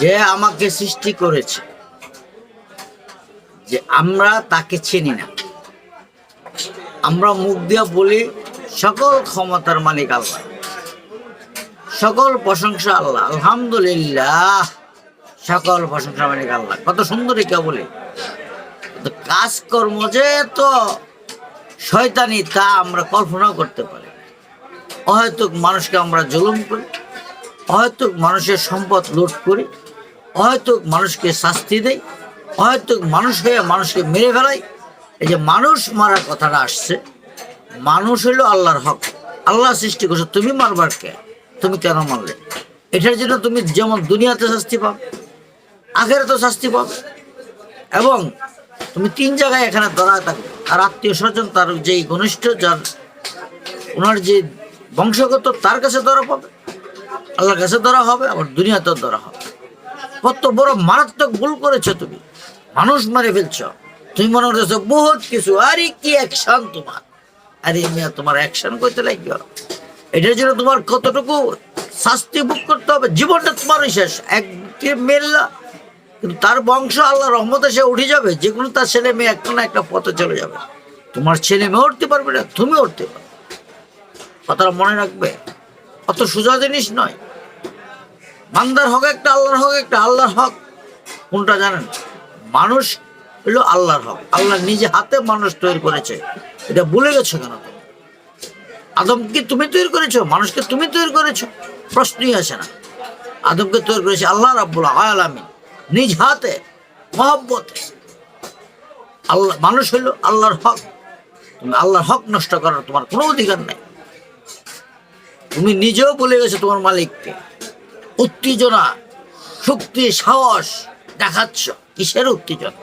যে আমাকে সৃষ্টি করেছে, যে আমরা তাকে চিনি না। আমরা মুখ দিয়ে বলি, সকল ক্ষমতার মালিক আল্লাহ। সকল প্রশংসা আল্লাহ। আলহামদুলিল্লাহ, সকল প্রশংসা মালিক আল্লাহ। কত সুন্দর কে বলে। কাজকর্ম যে তো শয়তানি, তা আমরা কল্পনাও করতে পারি হয়তো মানুষকে আমরা জুলুম করি। হয়তো মানুষের সম্পদ লুট করি, হয়তো মানুষকে শাস্তি দেয় হয়তো মানুষ হয়ে মানুষকে মেরে ফেলাই। এই যে মানুষ মারার কথাটা আসছে, মানুষ হলো আল্লাহর হক। আল্লাহ সৃষ্টি করছে, তুমি মারবার কে? তুমি কেন মারলে? এটার জন্য তুমি যেমন দুনিয়াতে শাস্তি পাবে আগের তো শাস্তি পাবে এবং তুমি তিন জায়গায় এখানে ধরা থাকবে আর আত্মীয় স্বজন, তার যেই ঘনিষ্ঠ, যার, ওনার যে বংশগত, তার কাছে ধরা পাবে আল্লাহর কাছে ধরা হবে, আবার দুনিয়াতেও ধরা হবে। কত বড় মারাত্মক ভুল করেছ তুমি। মানুষ মারে ফেলছ। তুমি মনে করতেছো, বহুত কিছু, আরে কি অ্যাকশন তোমার? আরে মিয়া, তোমার অ্যাকশন করতে লাগবে এটার জন্য তোমার কতটুকু শাস্তি ভোগ করতে হবে? জীবনটা তোমারই শেষ। এককে মেরলা, কিন্তু তার বংশ আল্লাহ রহমতে সে উঠে যাবে। যে কোনো তার ছেলে মেয়ে একটা না একটা পথে চলে যাবে। তোমার ছেলে মেয়ে উঠতে পারবে না, তুমি উঠতে পারবে কথাটা মনে রাখবে। অত সোজা জিনিস নয়। বান্দার হক একটা, আল্লাহর হক একটা, আল্লাহর হক। কোনটা জানেন? মানুষ হলো আল্লাহর হক। আল্লাহ নিজে হাতে মানুষ তৈরি করেছে। এটা ভুলে গেছো কেন তুমি? আদমকে তুমি তৈরি করেছ, মানুষকে তুমি তৈরি করেছ। প্রশ্নই আসে না। আদমকে তৈরি করেছে আল্লাহ রাব্বুল আলামিন। নিজ হাতে, মহব্বতে। আল্লাহ, মানুষ হইল আল্লাহর হক। তুমি আল্লাহর হক নষ্ট করার তোমার কোনো অধিকার নেই। তুমি নিজেও বলে গেছো তোমার মালিককে। উত্তেজনা, শক্তি, সাহস দেখাচ্ছ। কিসের উত্তেজনা?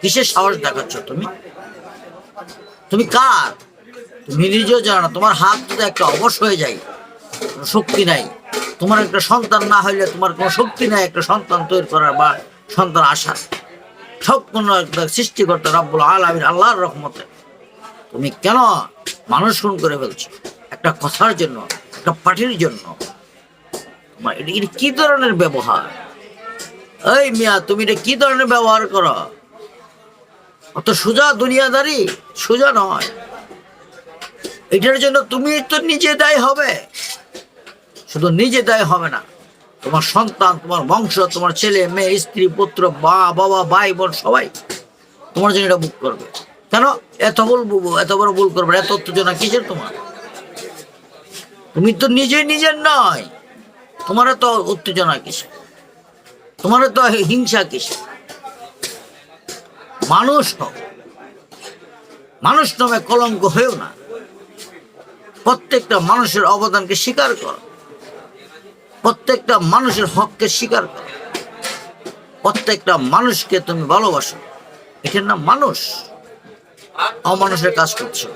কিসের সাহস দেখাচ্ছ তুমি? তুমি কার? তুমি নিজেও জানো না, তোমার হাত যদি একটা অবশ হয়ে যায় শক্তি নাই। তোমার একটা সন্তান না হইলে তোমার কোনো শক্তি নাই, একটা সন্তান তৈরি করার বা সন্তান আসার। সব কোনো একটা সৃষ্টিকর্তা রব্বুল আলমিন আল্লাহর রহমতে। তুমি কেন মানুষ খুন করে ফেলছো? একটা কথার জন্য, একটা পার্টির জন্য এটা কি ধরনের ব্যবহার? এই মিয়া, তুমি এটা কি ধরনের ব্যবহার করো? অত সোজা দুনিয়াদারি? সোজা নয়। এটার জন্য তুমি তো নিজে দায়ী হবে। শুধু নিজে দায়ী হবে না, তোমার সন্তান, তোমার বংশ, তোমার ছেলে, মেয়ে, স্ত্রী, পুত্র, মা, বাবা, ভাই, বোন, সবাই তোমার জন্য এটা বুক করবে। কেন? এত ভুল এত বড় ভুল করবে এত উত্তেজনা কিসের তোমার? তুমি তো নিজে নিজের নয়। তোমার তো উত্তেজনা কিসে তোমার তো হিংসা কিসে মানুষ হও। মানুষ নামে কলঙ্ক হয়েও না। প্রত্যেকটা মানুষের অবদানকে স্বীকার করো। প্রত্যেকটা মানুষের হককে স্বীকার করো। প্রত্যেকটা মানুষকে তুমি ভালোবাসো। এটার নাম মানুষ। অমানুষের কাজ করছ।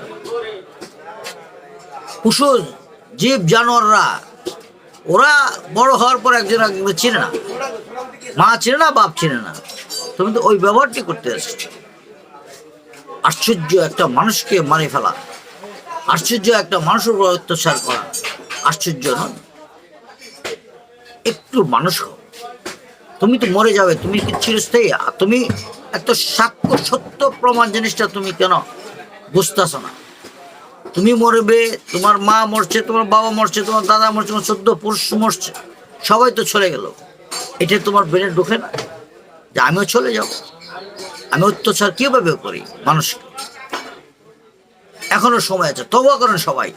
পশু জীব, জানোয়াররা ওরা বড় হওয়ার পর একজন একজনকে চিনে না। মা চিনে না, বাপ চিনে না। তুমি তো ওই ব্যবহারটি করতে এসেছ। আশ্চর্য একটা মানুষকে মারে ফেলা। আশ্চর্য একটা মানুষের উপর অত্যাচার করা। আশ্চর্য নয়। একটু মানুষ হও। তুমি তো মরে যাবে, তুমি কি চিরস্থায়ী? তুমি একটা সাক্ষ্য সত্য প্রমাণ জিনিসটা তুমি কেন বুঝতেছ না? তুমি মরবে, তোমার মা মরছে, তোমার বাবা মরছে, তোমার দাদা মরছে, তোমার সদ্য পুরুষ মরছে, সবাই তো চলে গেল। এটা তোমার ব্রেনে ঢোকে না? যে আমিও চলে যাব। আমি অত্যাচার কীভাবে করি মানুষকে? এখনও সময় আছে, তবুও করেন সবাই।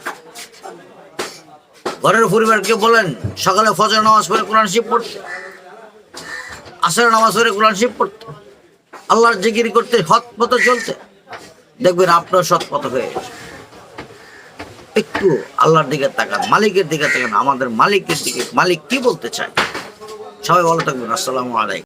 ঘরের পরিবারকে বলেন, সকালে ফজর নামাজ পড়ে কোরআন শিব পড়তে। আসর নামাজ পড়ে কোরআন শিব পড়তে। আল্লাহর জিকির করতে সৎ পথে চলতে। দেখবেন আপনার সৎ পথ হয়ে গেছে। একটু আল্লাহর দিকে তাকান, মালিকের দিকে তাকান, আমাদের মালিকের দিকে, মালিক কি বলতে চায়? সবাই ভালো থাকবেন, আসসালামু আলাইকুম।